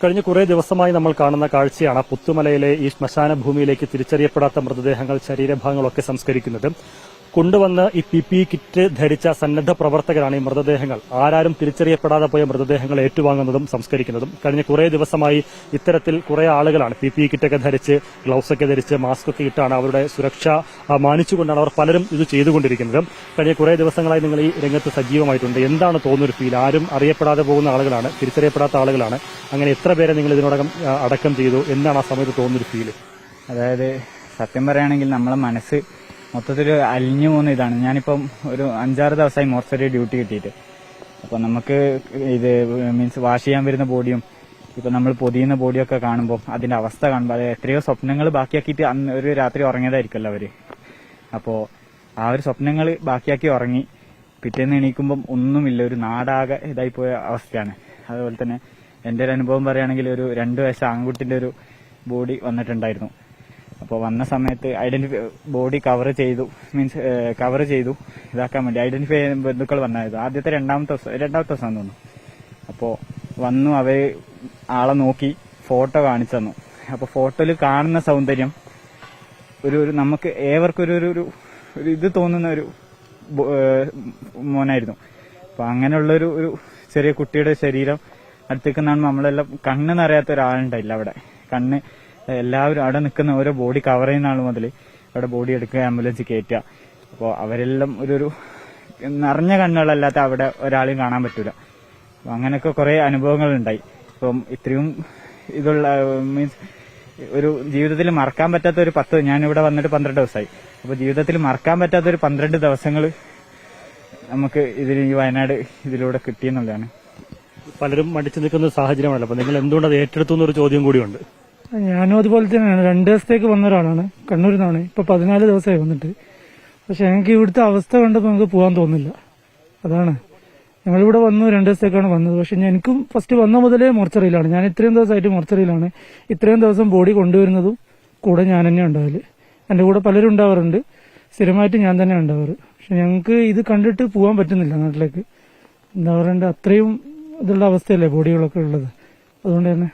കഴിഞ്ഞ കുറേ ദിവസമായി നമ്മൾ കാണുന്ന കാഴ്ചയാണ് പുത്തുമലയിലെ ഈ ശ്മശാന ഭൂമിയിലേക്ക് തിരിച്ചറിയപ്പെടാത്ത മൃതദേഹങ്ങൾ ശരീരഭാഗങ്ങളൊക്കെ സംസ്കരിക്കുന്നത്. കൊണ്ടുവന്ന് ഈ പി പി കിറ്റ് ധരിച്ച സന്നദ്ധ പ്രവർത്തകരാണ് ഈ മൃതദേഹങ്ങൾ. ആരാരും തിരിച്ചറിയപ്പെടാതെ പോയ മൃതദേഹങ്ങൾ ഏറ്റുവാങ്ങുന്നതും സംസ്കരിക്കുന്നതും. കഴിഞ്ഞ കുറേ ദിവസമായി ഇത്തരത്തിൽ കുറേ ആളുകളാണ് പി പി കിറ്റൊക്കെ ധരിച്ച് ഗ്ലൗസ് ഒക്കെ ധരിച്ച് മാസ്ക് ഒക്കെ ഇട്ടാണ് അവരുടെ സുരക്ഷ മാനിച്ചുകൊണ്ടാണ് അവർ പലരും ഇത് ചെയ്തുകൊണ്ടിരിക്കുന്നത്. കഴിഞ്ഞ കുറേ ദിവസങ്ങളായി നിങ്ങൾ ഈ രംഗത്ത് സജീവമായിട്ടുണ്ട്. എന്താണ് തോന്നുന്നൊരു ഫീൽ ആരും അറിയപ്പെടാതെ പോകുന്ന ആളുകളാണ് തിരിച്ചറിയപ്പെടാത്ത ആളുകളാണ്. അങ്ങനെ എത്ര പേരെ നിങ്ങൾ ഇതിനോടകം അടക്കം ചെയ്തു? എന്നാണ് ആ സമയത്ത് തോന്നുന്നൊരു ഫീൽ അതായത് സത്യം പറയുകയാണെങ്കിൽ നമ്മളെ മനസ്സ് മൊത്തത്തിൽ അലിഞ്ഞു പോകുന്ന ഇതാണ്. ഞാനിപ്പം ഒരു അഞ്ചാറ് ദിവസമായി മോർച്ചറി ഡ്യൂട്ടി കിട്ടിയിട്ട്. അപ്പോൾ നമുക്ക് ഇത് മീൻസ് വാഷ് ചെയ്യാൻ വരുന്ന ബോഡിയും ഇപ്പൊ നമ്മൾ പൊതിയുന്ന ബോഡിയൊക്കെ കാണുമ്പോൾ അതിന്റെ അവസ്ഥ കാണുമ്പോൾ അത് എത്രയോ സ്വപ്നങ്ങൾ ബാക്കിയാക്കിയിട്ട് അന്ന് ഒരു രാത്രി ഉറങ്ങിയതായിരിക്കുമല്ലോ അവർ. അപ്പോൾ ആ ഒരു സ്വപ്നങ്ങൾ ബാക്കിയാക്കി ഉറങ്ങി പിറ്റേന്ന് എണീക്കുമ്പം ഒന്നുമില്ല ഒരു നാടാകെ ഇതായി പോയ അവസ്ഥയാണ്. അതുപോലെ തന്നെ എന്റെ ഒരു അനുഭവം പറയുകയാണെങ്കിൽ ഒരു രണ്ട് വയസ്സ് ആൺകുട്ടിന്റെ ഒരു ബോഡി വന്നിട്ടുണ്ടായിരുന്നു. അപ്പോൾ വന്ന സമയത്ത് ഐഡന്റിഫൈ ബോഡി കവർ ചെയ്തു. മീൻസ് കവർ ചെയ്തു. ഇതാക്കാൻ വേണ്ടി ഐഡന്റിഫൈ ബന്ധുക്കൾ വന്നായിരുന്നു. ആദ്യത്തെ രണ്ടാമത്തെ ദിവസം രണ്ടാമത്തെ ദിവസം തോന്നുന്നു. അപ്പോ വന്നു അവർ ആളെ നോക്കി ഫോട്ടോ കാണിച്ചു തന്നു. അപ്പൊ ഫോട്ടോയിൽ കാണുന്ന സൗന്ദര്യം ഒരു ഒരു നമുക്ക് ഏവർക്കും ഒരു ഒരു ഒരു- ഇത് തോന്നുന്ന ഒരു മോനായിരുന്നു. അപ്പൊ അങ്ങനെയുള്ളൊരു ഒരു ചെറിയ കുട്ടിയുടെ ശരീരം അടുത്തേക്ക് നമ്മളെല്ലാം കണ്ണ് നിറയാത്ത ഒരാളുണ്ടായില്ല അവിടെ. കണ്ണ് എല്ലാവരും അവിടെ നിൽക്കുന്ന ഓരോ ബോഡി കവർ ചെയ്യുന്ന ആൾ മുതൽ അവിടെ ബോഡി എടുക്കുക ആംബുലൻസ് കയറ്റുക. അപ്പോൾ അവരെല്ലാം ഒരു ഒരു നിറഞ്ഞ കണ്ണുകളല്ലാത്ത അവിടെ ഒരാളെയും കാണാൻ പറ്റൂല. അപ്പൊ അങ്ങനെയൊക്കെ കുറെ അനുഭവങ്ങൾ ഉണ്ടായി ഇപ്പം ഇത്രയും ഇതുള്ള മീൻസ് ഒരു ജീവിതത്തിൽ മറക്കാൻ പറ്റാത്ത ഒരു പത്ത് ഞാൻ ഇവിടെ വന്നിട്ട് പന്ത്രണ്ട് ദിവസമായി അപ്പൊ ജീവിതത്തിൽ മറക്കാൻ പറ്റാത്ത ഒരു പന്ത്രണ്ട് ദിവസങ്ങൾ നമുക്ക് ഇതിൽ ഈ വയനാട് ഇതിലൂടെ കിട്ടിയെന്നുള്ളതാണ് പലരും മടിച്ചു നിൽക്കുന്ന സാഹചര്യമാണല്ലോ. അപ്പൊ നിങ്ങൾ എന്തുകൊണ്ട് അത് ഏറ്റെടുത്തു എന്നൊരു ചോദ്യം കൂടിയുണ്ട്. ഞാനും അതുപോലെ തന്നെയാണ്. രണ്ട് ദിവസത്തേക്ക് വന്ന ഒരാളാണ്. കണ്ണൂരിൽ നിന്നാണ്. ഇപ്പൊ പതിനാല് ദിവസമായി വന്നിട്ട്. പക്ഷെ ഞങ്ങൾക്ക് ഇവിടുത്തെ അവസ്ഥ കണ്ടപ്പോൾ നമുക്ക് പോകാൻ തോന്നില്ല അതാണ്. ഞങ്ങളിവിടെ വന്നു രണ്ട് ദിവസത്തേക്കാണ് വന്നത്. പക്ഷെ എനിക്കും ഫസ്റ്റ് വന്ന മുതലേ മോർച്ചറിയിലാണ്. ഞാൻ ഇത്രയും ദിവസമായിട്ട് മോർച്ചറിയിലാണ്. ഇത്രയും ദിവസം ബോഡി കൊണ്ടുവരുന്നതും കൂടെ ഞാൻ തന്നെ ഉണ്ടാവൽ. എന്റെ കൂടെ പലരും ഉണ്ടാവാറുണ്ട്. സ്ഥിരമായിട്ട് ഞാൻ തന്നെ ഉണ്ടാവാറ്. പക്ഷെ ഞങ്ങൾക്ക് ഇത് കണ്ടിട്ട് പോകാൻ പറ്റുന്നില്ല നാട്ടിലേക്ക്. എന്താ പറയണ്ട? അത്രയും ഇതുള്ള അവസ്ഥയല്ലേ ബോഡികളൊക്കെ ഉള്ളത്. അതുകൊണ്ട് തന്നെ